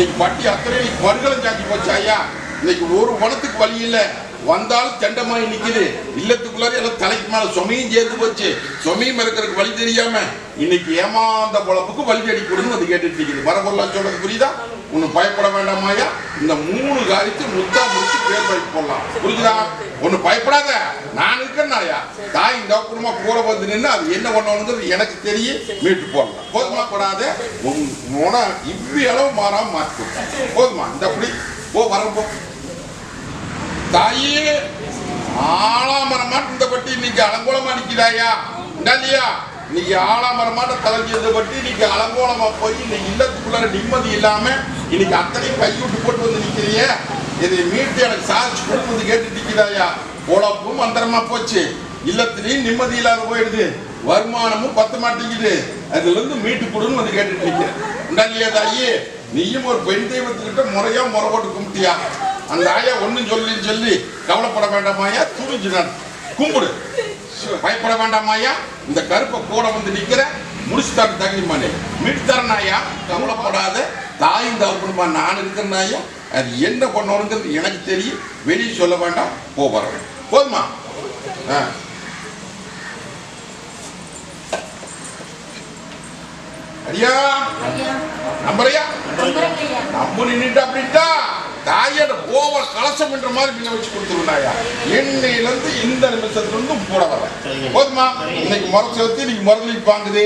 இன்னைக்கு பட்டி அத்தனை மறுகளும் சாக்கி போச்சு ஐயா. இன்னைக்கு ஒரு மனத்துக்கு வழி இல்ல. வந்தாலும் தண்டமாய் நிக்குது. இல்லத்துக்குள்ளார எல்லாம் தலைக்கு மேல சுமையும் சேர்த்து போச்சு. சுமையும் இருக்கிறதுக்கு வழி தெரியாம இன்னைக்கு ஏமாந்த பொழப்புக்கு வழி அடி கொடுன்னு வந்து கேட்டுட்டு நிக்குது மரபொருளா சொல்றது புரியுதா? ஒன்னும் பயப்பட வேண்டாமாயா இந்த மூணு காரியத்தை முத்தா முடிச்சு பேர் வைக்க போடலாம். புரிஞ்சுதா? ஒண்ணு பயப்படாத. நான் இருக்கேன்னாயா தாய் இந்த குடும்பமா கூட வந்து நின்று அது என்ன பண்ணணுங்கிறது எனக்கு தெரியும். மீட்டு போடலாம். போதுமா? படாத. உன் உன இவ்வி அளவு மாறாம மாற்றி போதுமா? இந்த அப்படி போ வரப்போ தாயே ஆளாமரமா இந்த பட்டி இன்னைக்கு அலங்கோலமா நிக்கிறாயா இல்லையா? இன்னைக்கு ஆளாமரமாட்ட தலைஞ்சது பட்டி இன்னைக்கு அலங்கோலமா போய் இன்னைக்கு இல்லத்துக்குள்ளார நிம்மதி இல்லாம இன்னைக்கு அத்தனையும் கையூட்டு போட்டு வந்து நிக்கிறியே இதை மீட்டு எனக்கு சார்ஜ் கொடுத்து வந்து கேட்டு நிக்கிறாயா பொழப்பும் மந்திரமா போச்சு. இல்லத்திலையும் நிம்மதி இல்லாத போயிடுது. வருமானமும் பத்த மாட்டேங்குது. அதுல இருந்து மீட்டு கொடுன்னு வந்து கேட்டுட்டு நிக்கிறேன் இந்தா தாயி நீயும் ஒரு பெண் தெய்வத்துக்கிட்ட முறையா முறை போட்டு கும்பிட்டியா? அந்த ஆயா ஒண்ணும் சொல்லி சொல்லி கவலைப்பட வேண்டாமாயா துணிஞ்சு நான் கும்பிடு. பயப்பட வேண்டாமாயா இந்த கருப்பை கூட வந்து நிக்கிற முடிச்சு தர தகுதிமானே மீட்டு தரேன் ஆயா கவலைப்படாத. தாயும் தகப்பனுமா நான் இருக்கிறேன் ஆயா அது என்ன பண்ணணுங்கிறது எனக்கு தெரியும். வெளியே சொல்ல வேண்டாம். போ வரேன் போதுமா? ஆ. அடியா நம்பரையா நம்ம நின்றுட்டு அப்படின்ட்டா தாயோட போவ கலசம் என்ற மாதிரி பின்ன வச்சு கொடுத்துருந்தாயா? எண்ணெயில இருந்து இந்த நிமிஷத்துல இருந்து போட வர போதுமா? இன்னைக்கு முறை செலுத்தி இன்னைக்கு முறையில் வாங்குது.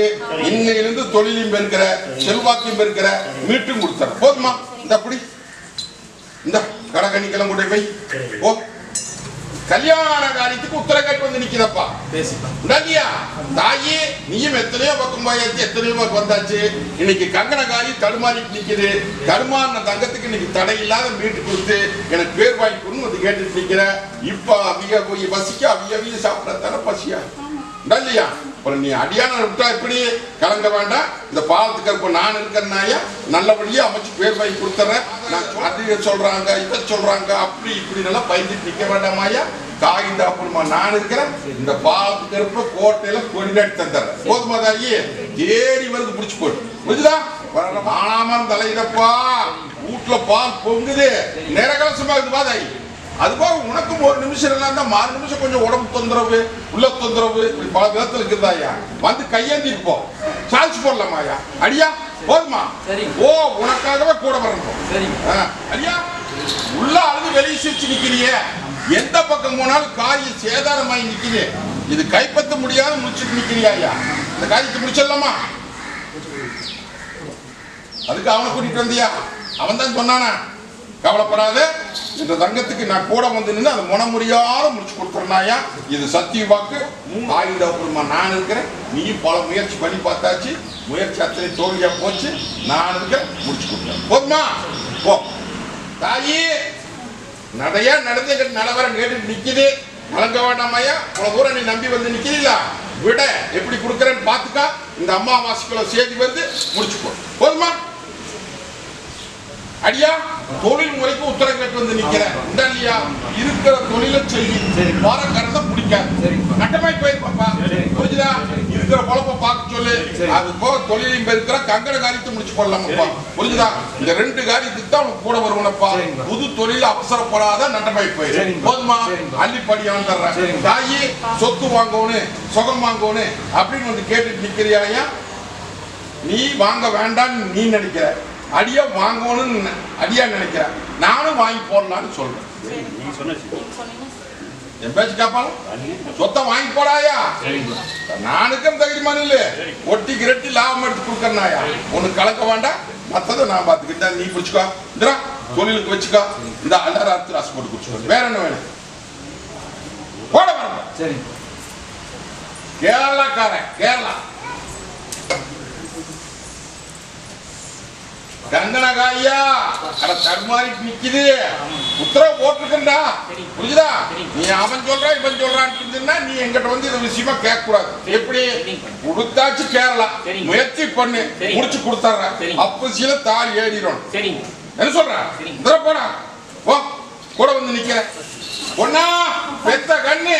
இன்னையில இருந்து தொழிலையும் பெருக்கிற செல்வாக்கையும் பெருக்கிற மீட்டும் கொடுத்துற போதுமா? இந்த அப்படி இந்த கடகணிக்கெல்லாம் கொண்டு போய். ஓ கல்யாண காரியத்துக்கு உத்தரகட்டு வந்து நிக்கிறப்பா. உண்டாதியா தாயே நீயும் எத்தனையோ பக்கம் போயாச்சு எத்தனையோ பக்கம் வந்தாச்சு. இன்னைக்கு கங்கணகாரி தடுமாறிட்டு நிக்குது. தடுமாறின தங்கத்துக்கு இன்னைக்கு தடை இல்லாத மீட்டு கொடுத்து எனக்கு பேர் வாங்கி கொடுன்னு வந்து கேட்டுட்டு நிக்கிற. இப்ப அவிய போய் பசிக்க அவிய அவிய சாப்பிட தானே பசியா? இல்லையா? அப்புறம் நீ அடியான விட்டா இப்படி கலங்க வேண்டாம். இந்த பாலத்துக்கு இருப்ப நான் இருக்கிறனாயா நல்லபடியா அமைச்சு பேர் வாங்கி கொடுத்துறேன். நான் சொ- சொல்றாங்க இதை சொல்றாங்க அப்படி இப்படி நல்லா பயந்துட்டு நிக்க வேண்டாமாயா காகிந்த அப்புறமா நான் இருக்கிறேன். இந்த பாலத்துக்கு இருப்ப கோட்டையில கொண்டாடி தந்துடுறேன் போதுமா தாயி? ஏறி வந்து முடிச்சு போட்டு புரிஞ்சுதா? ஆனாம தலையிடப்பா. வீட்டுல பால் பொங்குது. நிறகலசமா இருக்கு தாயி? அது போக உனக்கும் ஒரு நிமிஷம் எல்லாம் தான் ஆறு நிமிஷம் கொஞ்சம் உடம்பு தொந்தரவு உள்ள தொந்தரவு இப்படி பல விதத்துல இருக்குதாயா வந்து கையேந்திட்டு போ. சார்ஜ் போடலாமாயா அடியா போதுமா? சரி. ஓ உனக்காகவே கூட வரணும் அடியா உள்ள அழுது வெளியே சிரிச்சு நிக்கிறியே. எந்த பக்கம் போனாலும் காரியம் சேதாரமாயி நிக்குது. இது கைப்பற்ற முடியாத முடிச்சுட்டு நிக்கிறியா ஐயா? இந்த காரியத்தை முடிச்சிடலாமா? அதுக்கு அவனை கூட்டிட்டு வந்தியா? அவன் தான் சொன்னானா? கவலைப்படாத. இந்த தங்கத்துக்கு நான் கூட வந்து நின்று அதை முனமுடியாத முடிச்சு கொடுத்துறனாயா இது சத்திய வாக்கு. ஆயுத அப்புறமா நான் இருக்கிறேன். நீ பல முயற்சி பண்ணி பார்த்தாச்சு. முயற்சி அத்தனை தோல்வியா போச்சு. நான் இருக்கிறேன். முடிச்சு கொடுத்தேன் போதுமா போ. தாயி நடையா நடந்து நிலவரம் கேட்டு நிக்குது. வழங்க வேண்டாமையா உன தூரம் நீ நம்பி வந்து நிக்கிறீங்களா? விட எப்படி கொடுக்குறேன்னு பார்த்துக்கா. இந்த அம்மாவாசிக்குள்ள செய்தி வந்து முடிச்சுக்கோ போதுமா? அடியா தொழில் முறைக்கு உத்தரம் கேட்டு வந்து நிக்கிறேன் இந்த இல்லையா இருக்கிற தொழிலை சரி. வர கரத்தை பிடிக்காது சரி. கட்டமாய் போயிருப்பாப்பா சரி. புரிஞ்சுதா இருக்கிற பொழப்ப பார்க்க சொல்லு. அது போக தொழிலையும் பெருக்கிற கங்கட காரியத்தை முடிச்சு கொள்ளலாமப்பா புரிஞ்சுதா இந்த ரெண்டு காரியத்துக்கு தான் உனக்கு கூட வருவனப்பா. புது தொழில அவசரப்படாத நட்டமாய் சரிங்கப்பா. போதுமா. அள்ளிப்படி வந்துடுறேன். தாயி சொத்து வாங்கணும் சுகம் வாங்கணும் அப்படின்னு வந்து கேட்டுட்டு நிக்கிறியாயா நீ வாங்க வேண்டாம்னு நீ நினைக்கிற அடியா வாங்கணும்னு அடியா நினைக்கிற நானும் வாங்கி போடலாம்னு சொல்றேன். என் பேச்சு கேப்பால சொத்தை வாங்கி போடாயா? நானுக்கும் தகுதிமான இல்ல ஒட்டி கிரட்டி லாபம் எடுத்து கொடுக்கறனாயா ஒண்ணு கலக்க வேண்டாம். மத்ததை நான் பாத்துக்கிட்டேன் நீ பிடிச்சுக்கோ. இந்தா தொழிலுக்கு வச்சுக்கோ. இந்த அல்லாரத்து ராசி போட்டு குடிச்சுக்கோ. வேற என்ன வேணும்? போட வரணும் சரிங்க கேரளாக்காரன். கேரளா. கங்கனகாரியா அட தடுமாறிட்டு நிக்குது. உத்தரவு போட்டிருக்கா புரியுதா நீ அவன் சொல்றா இவன் சொல்றான்னு நீ எங்கிட்ட வந்து இந்த விஷயமா கேட்க கூடாது எப்படி? கொடுத்தாச்சு கேரளா. முயற்சி பண்ணு. முடிச்சு கொடுத்துட்றேன். சரிங்க. அப்ப சில தாள் ஏறிடும். என்ன சொல்ற? போடா. ஓ கூட வந்து நிக்கிறேன். ஒன்னா பெத்த கண்ணு.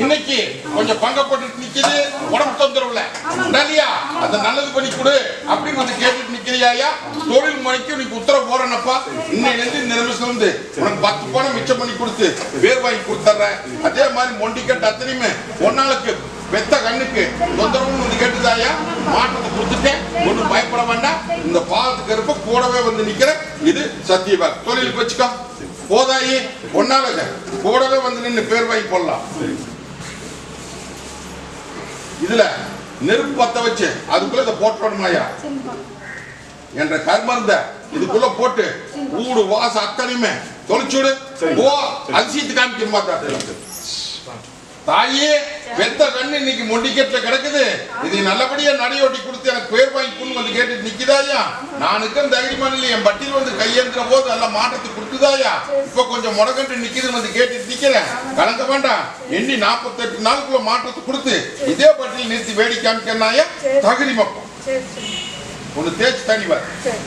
இன்னைக்கு கொஞ்சம் பங்கப்பட்டு நிக்குது உடம்பு தொந்தரவுல. இல்லையா அதை நல்லது பண்ணி கொடு அப்படின்னு வந்து கேட்டுட்டு நிக்கிறியாயா தொழில் முறைக்கு நீக்கு உத்தரவு போறேன்னப்பா இன்னையில இருந்து இந்த நிமிஷம் இருந்து உனக்கு பத்து பணம் மிச்சம் பண்ணி கொடுத்து வேர் வாங்கி கொடுத்துட்றேன். அதே மாதிரி மொண்டிக்கட்டு அத்தனையுமே ஒன்னாளுக்கு பெத்த கண்ணுக்கு தொந்தரவுன்னு வந்து கேட்டுதாயா மாற்றத்தை கொடுத்துட்டேன். ஒன்றும் பயப்பட வேண்டாம். இந்த பாலத்துக்கு இருப்ப கூடவே வந்து நிக்கிறேன். இது சத்தியபாக் தொழிலுக்கு வச்சுக்கோ. போதாயி ஒன்னால கூடவே வந்து நின்று பேர் வாங்கி போடலாம். இதுல நெருப்பு பத்த வச்சு அதுக்குள்ள இதை போட்டுறணுமாயா என்ற கர்மந்த இதுக்குள்ள போட்டு ஊடு வாச அத்தனையுமே தொலைச்சுடு ஓ அதிசயத்து காமிக்க மாட்டா தாயே பெத்த கண்ணு இன்னைக்கு மொண்டிக்கெட்ல கிடக்குது. இதை நல்லபடியா நடையோட்டி கொடுத்து எனக்கு பேர் வாங்கி கொண்டு வந்து கேட்டு நிக்குதாயா? நானுக்கும் தைரியமா இல்லை என் பட்டியல் வந்து கையெழுக்கிற போது நல்ல மாற்றத்தை கொடுத்துதாயா இப்ப கொஞ்சம் முடக்கண்டு நிக்குதுன்னு வந்து கேட்டு நிக்கிறேன் கலங்க வேண்டாம். எண்ணி நாற்பத்தெட்டு நாளுக்குள்ள மாற்றத்தை கொடுத்து இதே பட்டியல் நிறுத்தி வேடி காமிக்கிறனாயா தகுதி மப்பம் ஒன்னு தேய்ச்சி தண்ணி வர சரி.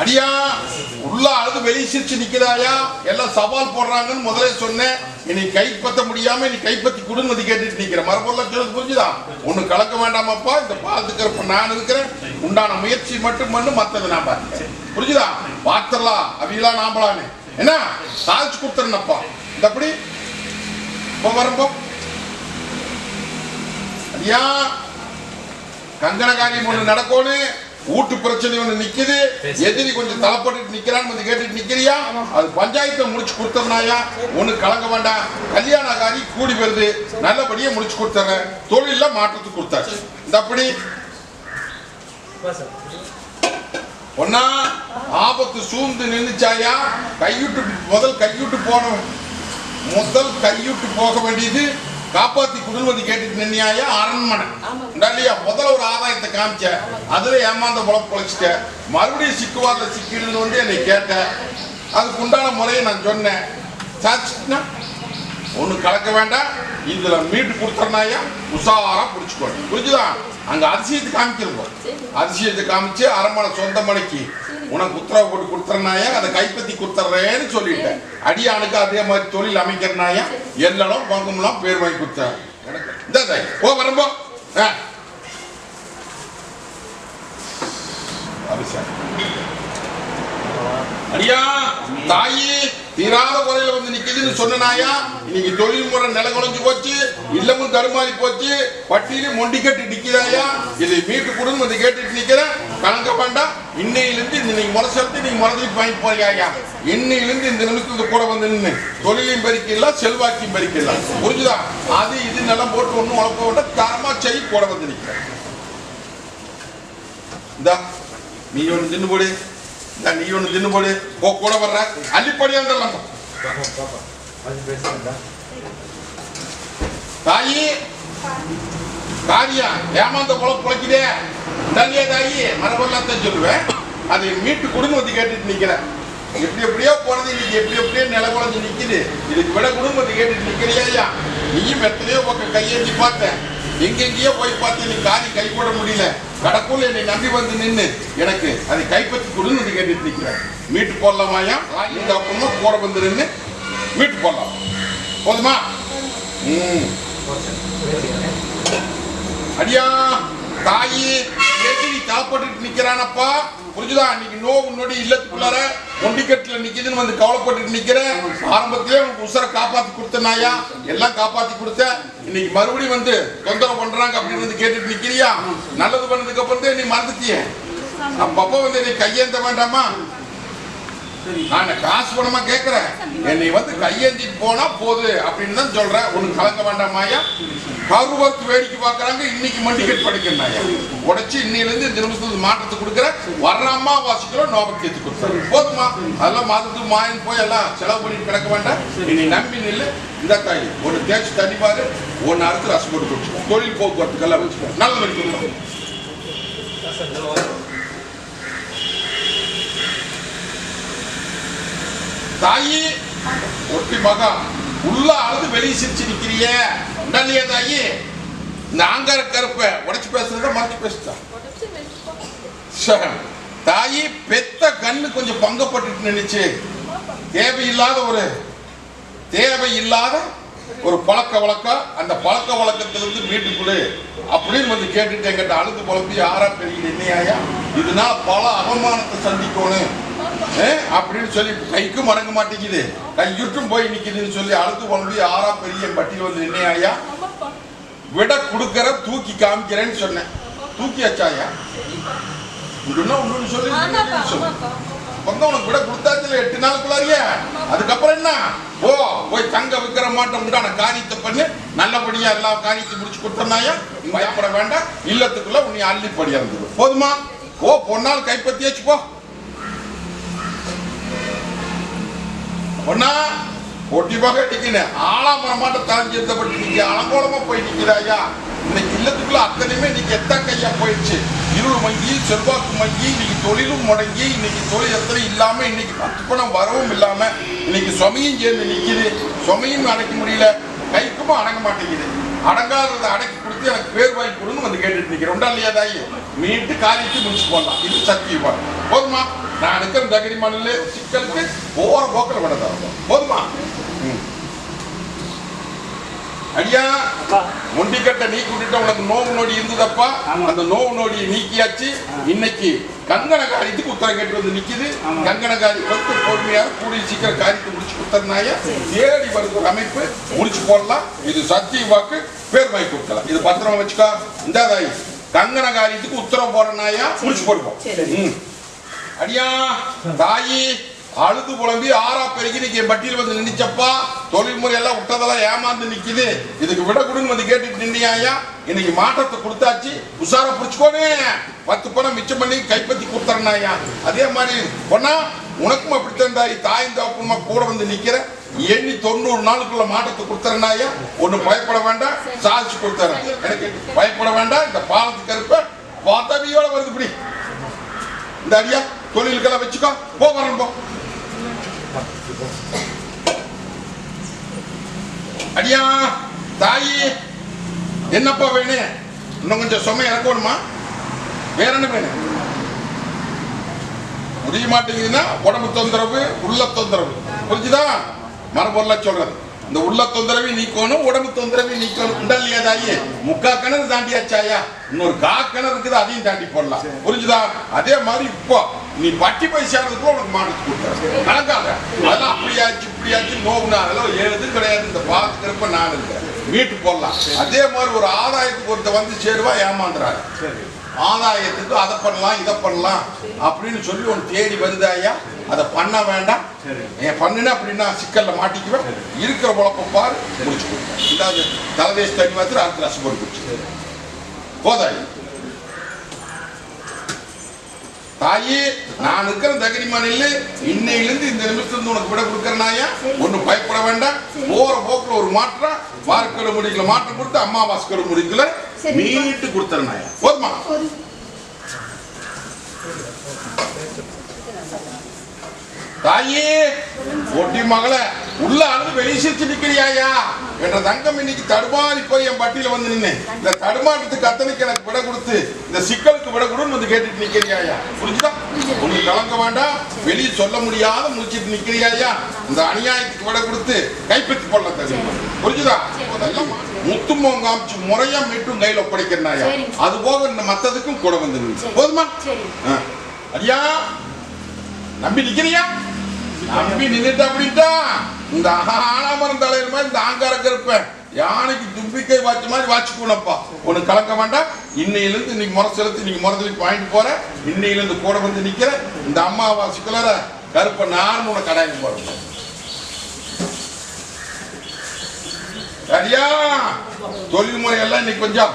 அடியா உள்ள அழுது வெளியே சிரிச்சு நிக்கிறாயா? எல்லாம் சவால் போடுறாங்கன்னு முதல்ல சொன்னேன். இனி கைப்பற்ற முடியாம நீ கைப்பற்றி கொடுன்னு கேட்டுட்டு நிக்கிற. மரபொருளா சொல்லுது புரிஞ்சுதா? ஒண்ணு கலக்க வேண்டாமப்பா இந்த பாத்துக்கிறப்ப நான் இருக்கிறேன். உண்டான முயற்சி மட்டும் பண்ணு மத்தது நான் பார்த்துக்கிறேன். புரிஞ்சுதா? பாத்திரலாம் அப்படிலாம் நாம்பலான்னு. என்ன? சாதிச்சு கொடுத்துறேன்னப்பா இந்த அப்படி. இப்போ வரப்போ ஐயா கங்கண காரியம் ஒண்ணு நடக்கணும் வீட்டு பிரச்சனை ஒண்ணு நிக்குது. எதிரி கொஞ்சம் தலைப்பட்டு நிக்கிறான்னு வந்து கேட்டுட்டு நிக்கிறியா? அது பஞ்சாயத்தை முடிச்சு கொடுத்தனாயா ஒண்ணு கலங்க வேண்டாம். கல்யாண காரி கூடி வருது நல்லபடியா முடிச்சு கொடுத்துறேன். தொழில மாற்றத்துக்கு கொடுத்தாச்சு. இந்த அப்படி. ஒன்னா ஆபத்து சூழ்ந்து நின்னுச்சாயா? கையுட்டு முதல் கையுட்டு போனோம் முதல் கையுட்டு போக வேண்டியது காப்பாத்தி குடும்பத்தை கேட்டுட்டு நின்னியாயா அரண்மனை இல்லையா முதல்ல ஒரு ஆதாயத்தை காமிச்ச. அதுல ஏமாந்த பொழப்பு பொழைச்சிட்ட. மறுபடியும் சிக்குவாத சிக்கிடுன்னு வந்து என்னை கேட்ட. அதுக்கு உண்டான முறையை நான் சொன்னேன். சாச்சிட்டுனா ஒண்ணு கலக்க வேண்டாம். இதுல மீட்டு கொடுத்துறனாயா? உஷாரா புடிச்சுக்கோங்க. புரிஞ்சுதா? அங்க அதிசயத்தை காமிக்கிறோம். அதிசயத்தை காமிச்சு அரண்மனை சொந்த மனைக்கு உனக்கு உத்தரவு போட்டு கொடுத்துறனாயா? அதை கைப்பற்றி கொடுத்துட்றேன்னு சொல்லிட்டேன் அடியானுக்கு அதே மாதிரி தொழில் அமைக்கிறனாயா? எல்லாம் பங்கும்லாம் பேர் வாங்கி கொடுத்தேன் இந்த தாய், வரம்போ ஆ. அபிஷேக் ஐயா தாயி தீராத குறையில வந்து நிக்குதுன்னு சொன்னாயா இன்னைக்கு தொழில் முறை நில குறைஞ்சு போச்சு இல்லமும் தருமாறி போச்சு பட்டியலும் மொண்டிக்கட்டு நிக்கிறாயா இதை மீட்டு கொடுன்னு வந்து கேட்டுட்டு நிக்கிறேன். கலங்க வேண்டாம். இன்னையிலிருந்து இந்த நீங்க முறை செலுத்தி நீங்க முறைக்கு வாங்கி போறியா இன்னையிலிருந்து இந்த நிமிஷத்துக்கு கூட வந்து நின்று தொழிலையும் பறிக்கலாம் செல்வாக்கையும் பறிக்கலாம் புரிஞ்சுதா? அது இது நல்லா போட்டு ஒண்ணும் உழப்ப வேண்டாம். தரமா செய் கூட வந்து நிக்கிறேன். இந்தா நீ ஒன்று தின்னு போடு. நான் நீ ஒன்று தின்னு போடு. போ கூட வர்ற. அள்ளிப்படியா வந்துடலாம் தாயி காரியா ஏமாந்த குழப்ப குலைக்குதே தனியா தாயி மரபெல்லாத்தான் சொல்லுவேன். அதை மீட்டு கொடுன்னு வந்து கேட்டுட்டு நிக்கிறேன். எப்படி எப்படியோ போனது இன்னைக்கு எப்படி எப்படியோ நில குழஞ்சு நிற்கிது இதுக்கு விட குடும்பத்தை கேட்டுட்டு நிக்கிறியா நீயும் எத்தனையோ பக்கம் கையேந்தி பார்த்தேன். எங்கெங்கேயோ போய் பார்த்து நீ காரி கை போட முடியல. கடக்குள்ள என்னை நம்பி வந்து நின்று எனக்கு அதை கைப்பற்றி கொடுன்னு கேட்டுட்டு நிக்கிறேன் மீட்டு போடலாமாயா இந்த அப்புறமா கூட வந்து நின்று மீட்டு போடலாம். போதுமா? ம். அடியா தாயி எதிரி தாப்பட்டு நிற்கிறானப்பா புரிஞ்சுதா? இன்னைக்கு நோவு நொடி இல்லத்துக்குள்ளார ஒண்டிக்கட்டுல நிக்குதுன்னு வந்து கவலைப்பட்டு நிக்கிறேன் ஆரம்பத்திலே உனக்கு உசுரை காப்பாத்தி கொடுத்தனாயா எல்லாம் காப்பாத்தி கொடுத்த இன்னைக்கு மறுபடியும் வந்து தொந்தரவு பண்றாங்க அப்படின்னு வந்து கேட்டுட்டு நிக்கிறியா? நல்லது பண்ணதுக்கு அப்புறம் தான் நீ மறந்துட்டியே. அப்பப்போ வந்து நீ கையேந்த வேண்டாமா? நான் காசு பணமா கேட்கிறேன் என்னை வந்து கையேந்திட்டு போனா போது அப்படின்னு தான் சொல்றேன். ஒண்ணு கலங்க வேண்டாமாயா கருவத்து வேடிக்கை பார்க்கறாங்க. இன்னைக்கு மண்டிகட் படிக்கிறாங்க உடைச்சு இன்னையிலிருந்து இந்த நிமிஷத்துக்கு மாற்றத்தை கொடுக்குறேன். வர்றாமா வாசிக்கிறோம் நோபத்து ஏற்றி கொடுத்தாரு போதுமா? அதெல்லாம் மாதத்துக்கு மாயன் போய் எல்லாம் செலவு பண்ணிட்டு கிடக்க வேண்டாம். இனி நம்பி நில்லு. இந்த காய் ஒன்று தேய்ச்சி தண்ணி பாரு. ஒன்று அறுத்து ரசம் போட்டு கொடுத்துருவோம் தொழில் போக்குவரத்துக்கெல்லாம் வச்சுக்கோ. நல்ல மாதிரி தாயி ஒட்டி மகா உள்ள அழுது வெளியே சிரிச்சு நிக்கிறிய உடனே தாயி இந்த ஆங்கார கருப்பை உடைச்சு பேசுறத மறைச்சு பேசுதான் தாயி பெத்த கண்ணு கொஞ்சம் பங்கப்பட்டுட்டு நினைச்சு தேவையில்லாத ஒரு தேவையில்லாத ஒரு பழக்க வழக்கம் அந்த பழக்க வழக்கத்திலிருந்து மீட்டுக்குடு அப்படின்னு வந்து கேட்டுட்டு எங்கிட்ட அழுது பழப்பி யாரா பெரிய என்னையா இதுனா பல அவமானத்தை சந்திக்கணும் அப்படின்னு சொல்லி கைக்கும் மடங்க மாட்டேங்குது. கையுற்றும் போய் நிற்கிதுன்னு சொல்லி அடுத்து குழம்பி ஆறா பெரிய என் பட்டியல் வந்து என்னையா ஆமாப்பா விட கொடுக்கற தூக்கி காமிக்கிறேன்னு சொன்னேன். தூக்கி வச்சாயா இன்னும் ஒன்று சொல்லி ஆமாப்பா சொல்லு. ஆமாப்பா வந்து உனக்கு விட கொடுத்தாச்சுல எட்டு நாளுக்குள்ளாரியே. அதுக்கப்புறம் என்ன? ஓ போய் தங்க விற்கிற மாட்டோம் உண்டான காரியத்தை பண்ணு. நல்லபடியா எல்லா காரியத்தையும் முடிச்சு கொடுத்தனாயா பயப்பட வேண்டாம். இல்லத்துக்குள்ள உன்னை அள்ளிப்படி இருந்தது போதுமா? ஓ பொன்னால் கைப்பற்றியாச்சு போ ஒன்னா ஒட்டிப்பாக நிக்கிறேன் ஆலாமரம் மாட்ட தலைஞ்சிருந்தபடி நீங்க அலங்கோலமா போய் நிக்கிறாயா இன்னைக்கு இல்லத்துக்குள்ள அத்தனையுமே இன்னைக்கு எத்த கையா போயிடுச்சு. இருள் மங்கி செல்வாக்கு மங்கி இன்னைக்கு தொழிலும் முடங்கி இன்னைக்கு தொழில் எத்தனை இல்லாம இன்னைக்கு பத்து பணம் வரவும் இல்லாம இன்னைக்கு சுமையும் சேர்ந்து நிக்குது. சுமையும் அடக்க முடியல. கைக்கும் அடங்க மாட்டேங்குது. அடங்காததை அடக்கி கொடுத்து எனக்கு பேர் வாங்கி கொடுன்னு வந்து கேட்டுட்டு நிக்கிறேன். உண்டா இல்லையா தாயி? மீட்டு காரியத்தை முடிச்சு போடலாம். இது சத்தியமா? போதுமா? நான் இருக்கிற தகரி மண்ணில் சிக்கலுக்கு போற போக்கில் விட தரோம் போதுமா. ஐயா முண்டிக்கட்டை நீ கூட்டிட்ட உனக்கு நோவு நொடி இருந்ததப்பா. அந்த நோவு நொடியை நீக்கியாச்சு. இன்னைக்கு கங்கண காரியத்துக்கு உத்தரம் கேட்டு வந்து நிக்குது. ஆமா. கங்கண காரி பத்து பொறுமையாக கூடிய சீக்கிரம் காரியத்தை முடிச்சு கொடுத்தனாய தேடி வருது ஒரு அமைப்பு முடிச்சு போடலாம். இது சத்திய வாக்கு பேர் வாங்கி கொடுக்கலாம். இது பத்திரமா வச்சுக்கோ. இந்த கங்கண காரியத்துக்கு உத்தரம் போறனாயா முடிச்சு போடுவோம். அடியா தாயி அழுது புலம்பி ஆறா பெருகி இன்னைக்கு என் பட்டியல் வந்து நின்னுச்சப்பா. தொழில்முறை எல்லாம் விட்டதெல்லாம் ஏமாந்து நிக்குது. இதுக்கு விட கொடுன்னு வந்து கேட்டுட்டு நின்னியாயா இன்னைக்கு மாற்றத்தை கொடுத்தாச்சு. உஷார புடிச்சுக்கோனே. பத்து பணம் மிச்சம் பண்ணி கைப்பற்றி கொடுத்துறனாயா அதே மாதிரி பொண்ணா உனக்கும் அப்படித்தான் தாய் தாயும் தாப்புமா கூட வந்து நிக்கிற. எண்ணி தொண்ணூறு நாளுக்குள்ள மாற்றத்தை கொடுத்துறனாயா ஒண்ணு பயப்பட வேண்டாம் சாதிச்சு கொடுத்தரேன் எனக்கு பயப்பட வேண்டாம் இந்த பாலத்துக்கு இருப்ப பதவியோட வருது இப்படி. இந்த அடியா தொழிலுக்கெல்லாம் வச்சுக்கோ. போ வரணும் போ. அடியா தாயி என்னப்பா வேணும்? இன்னும் கொஞ்சம் சுமை இறக்கணுமா? வேற என்ன வேணும்? முடிய மாட்டேங்குதுன்னா உடம்பு தொந்தரவு உள்ள தொந்தரவு. புரிஞ்சுதா? மரபொருளா சொல்றது. இந்த உள்ள தொந்தரவை நீக்கணும் உடம்பு தொந்தரவை நீக்கணும். உண்டா இல்லையா தாயி? முக்கா கிணறு தாண்டியாச்சாயா? இன்னொரு கா கிணறு இருக்குது அதையும் தாண்டி போடலாம். புரிஞ்சுதா? அதே மாதிரி இப்போ நீ பட்டி போய் சேர்றதுக்கு உனக்கு மாட்டு கொடுத்தேன். கணக்காத அதெல்லாம் அப்படியாச்சு இப்படியாச்சு நோவுனா அதெல்லாம் ஏது கிடையாது. இந்த பாத்துக்கிறப்ப நான் இருக்கேன் வீட்டு போடலாம். அதே மாதிரி ஒரு ஆதாயத்துக்கு ஒருத்த வந்து சேருவா ஏமாந்துறாரு. ஆதாயத்துக்கு அதை பண்ணலாம் இதை பண்ணலாம் அப்படின்னு சொல்லி ஒன்று தேடி வருதாயா அதை பண்ண வேண்டாம். என் பண்ணுன அப்படின்னா சிக்கல்ல மாட்டிக்குவேன். இருக்கிற குழப்பம் பாரு முடிச்சு கொடுப்பேன் இதாவது தலைதேச தண்ணி மாத்திரம் அடுத்த ரசம் போட்டு குடிச்சு போதாயி தாயி நான் இருக்கிற தகரி மனையில் இன்னையிலிருந்து இந்த நிமிஷத்துல உனக்கு விட கொடுக்கறனாயா ஒன்றும் பயப்பட வேண்டாம். போற போக்குல ஒரு மாற்றம் வார்க்கடை முடிக்கல மாற்றம் கொடுத்து அம்மாவாஸ்கரை முடிக்கல. மீட்டு கொடுத்துறனாயா போதுமா. தாயே ஒட்டி மகள உள்ள அழுது வெளியே சிரிச்சு நிக்கிறியாயா? என்ற தங்கம் இன்னைக்கு தடுமாறி போய் என் பட்டியல வந்து நின்னு இந்த தடுமாற்றத்துக்கு அத்தனைக்கு எனக்கு விட கொடுத்து இந்த சிக்கலுக்கு விட கொடுன்னு வந்து கேட்டுட்டு நிக்கிறியாயா? புரிஞ்சுதா? உங்களுக்கு கலங்க வேண்டாம் வெளியே சொல்ல முடியாத முடிச்சிட்டு நிக்கிறியாயா? இந்த அநியாயத்துக்கு விட கொடுத்து கைப்பற்றி போடலாம் தெரியுமா புரிஞ்சுதா? அதெல்லாம் முத்துமோ காமிச்சு முறையா மீட்டும் கையில ஒப்படைக்கிறனாயா? சரிங்க. அது போக இந்த மத்ததுக்கும் கூட வந்து. போதுமா. அடியா? நம்பி நிக்கிறியா? நம்பி நின்னுட்ட அப்படின்ட்டா இந்த ஆனாமரம் தலைவர் மாதிரி இந்த ஆங்காரக்கு இருப்பேன். யானைக்கு தும்பிக்கை வாய்ச்ச மாதிரி வாச்சுக்கணும்ப்பா உனக்கு கலக்க வேண்டாம். இன்னையிலிருந்து இன்னைக்கு முறை செலுத்தி இன்னைக்கு முறதுக்கு வாங்கிட்டு போகிறேன் இன்னையிலிருந்து கூட வந்து நிற்கிறேன் இந்த அம்மாவாசிக்குள்ளார கருப்ப நான் உனக்கு கடாயம் போறேன் சரியா? தொழில்முறை எல்லாம் இன்னைக்கு கொஞ்சம்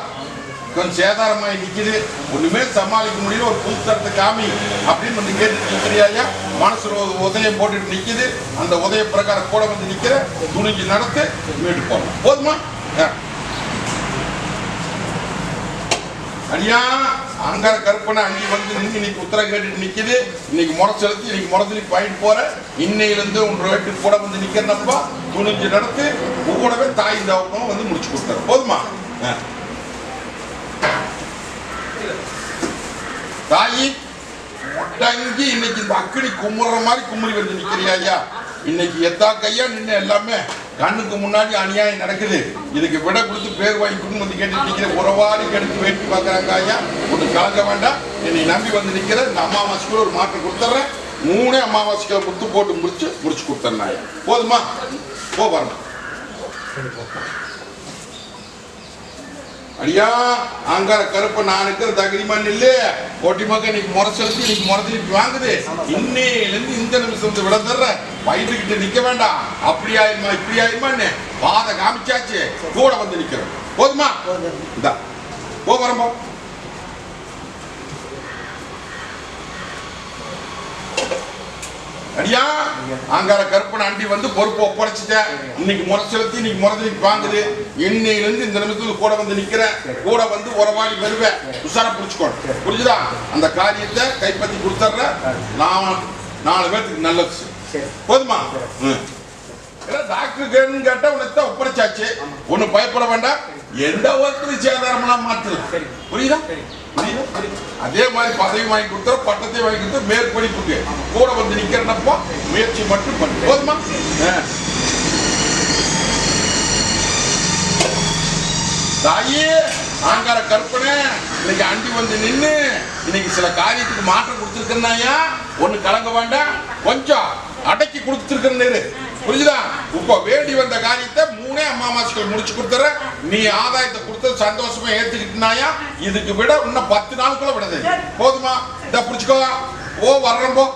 கொஞ்சம் சேதாரமாயி நிக்குது. ஒண்ணுமே சமாளிக்க முடியல. ஒரு புது தரத்தை காமி அப்படின்னு வந்து கேட்டுட்டு நிக்கிறியா மனசுல ஒரு உதயம் போட்டுட்டு நிக்குது. அந்த உதய பிரகாரம் கூட வந்து நிக்கிற துணிஞ்சு நடத்து வீட்டு போகணும். போதுமா? ஆ. அடியா அங்கார கற்பனை அங்கே வந்து நின்று இன்னைக்கு உத்தரம் கேட்டுட்டு நிக்குது. இன்னைக்கு முறை செலுத்தி இன்னைக்கு முறதுலி பாயிண்ட் போற. இன்னையிலிருந்து உன் ரேட்டு கூட வந்து நிக்கிறனப்பா துணிஞ்சு நடத்து கூடவே தாய் தாவணும் வந்து முடிச்சு கொடுத்தாரு போதுமா? ஆ. தாயி தங்கி இன்னைக்கு இந்த அக்கினி குமுற மாதிரி குமுறி வந்து நிக்கிறியா ஐயா? இன்னைக்கு எத்தா கையா நின்று எல்லாமே கண்ணுக்கு முன்னாடி அநியாயம் நடக்குது. இதுக்கு விட கொடுத்து பேர் வாங்கி வந்து கேட்டு நிற்கிற உறவாடி கெடுத்து வேட்டி பார்க்குறாங்க ஐயா. ஒன்று கலங்க வேண்டாம். என்னை நம்பி வந்து நிற்கிற இந்த அமாவாசைக்குள்ள ஒரு மாற்றம் கொடுத்துட்றேன் மூணே அமாவாசைக்குள்ள கொடுத்து போட்டு முடிச்சு முடிச்சு கொடுத்துட்றேன் ஐயா. போதுமா? போ பாருங்க அடியா அங்கார கருப்பு நான் இருக்கிற தகுதி மண் இல்ல கோட்டி மக்கள் இன்னைக்கு முறை செலுத்தி இன்னைக்கு முறை திருப்பி வாங்குது. இன்னையில இருந்து இந்த நிமிஷம் வந்து விட தர்ற. வயிற்றுக்கிட்ட நிக்க வேண்டாம். அப்படி ஆயிருமா இப்படி ஆயிருமான்னு பாதை காமிச்சாச்சு. கூட வந்து நிக்கிறோம். போதுமா? இந்தா. போ வரம்போ. அடியா அங்கார கருப்பன் அண்டி வந்து பொறுப்பு ஒப்படைச்சிட்டேன். இன்னைக்கு முறை செலுத்தி இன்னைக்கு முறை திருப்பி வாங்குது. இன்னையில இருந்து இந்த நிமிஷத்துல கூட வந்து நிக்கிறேன் கூட வந்து உறவாடி வருவேன் உஷாரா புடிச்சுக்கோ புரிஞ்சுதா? அந்த காரியத்தை கைப்பற்றி கொடுத்துட்ற நான் நாலு பேர்த்துக்கு நல்லது. போதுமா? டாக்டருக்கு கேட்டா உனக்கு ஒப்படைச்சாச்சு. ஒன்னும் பயப்பட வேண்டாம். எந்த ஒருத்தரும் சேதாரம்லாம் சரி. புரியுதா? அதே மாதிரி பதவி வாங்கி கொடுத்தா பட்டத்தை வாங்கி கொடுத்தா மேற்படிப்புக்கு கூட வந்து நிக்கிறனப்போ முயற்சி மட்டும் பண்ணு. போதுமா? ஆங்கார கற்பனை இன்னைக்கு அண்டி வந்து நின்று இன்னைக்கு சில காரியத்துக்கு மாற்றம் கொடுத்துருக்கேன்னாயா ஒன்று கலங்க வேண்டாம் கொஞ்சம் அடக்கி கொடுத்துருக்கேன்னு புரிஞ்சுதா? இப்போ வேண்டி வந்த காரியத்தை மூணே அமாவாசைகள் முடிச்சு கொடுத்துற நீ ஆதாயத்தை கொடுத்து சந்தோஷமா ஏத்துக்கிட்டனாயா இதுக்கு விட இன்னும் பத்து நாளுக்குள்ள விடுது போதுமா? இதை புடிச்சுக்கோ ஓ வர்றோம்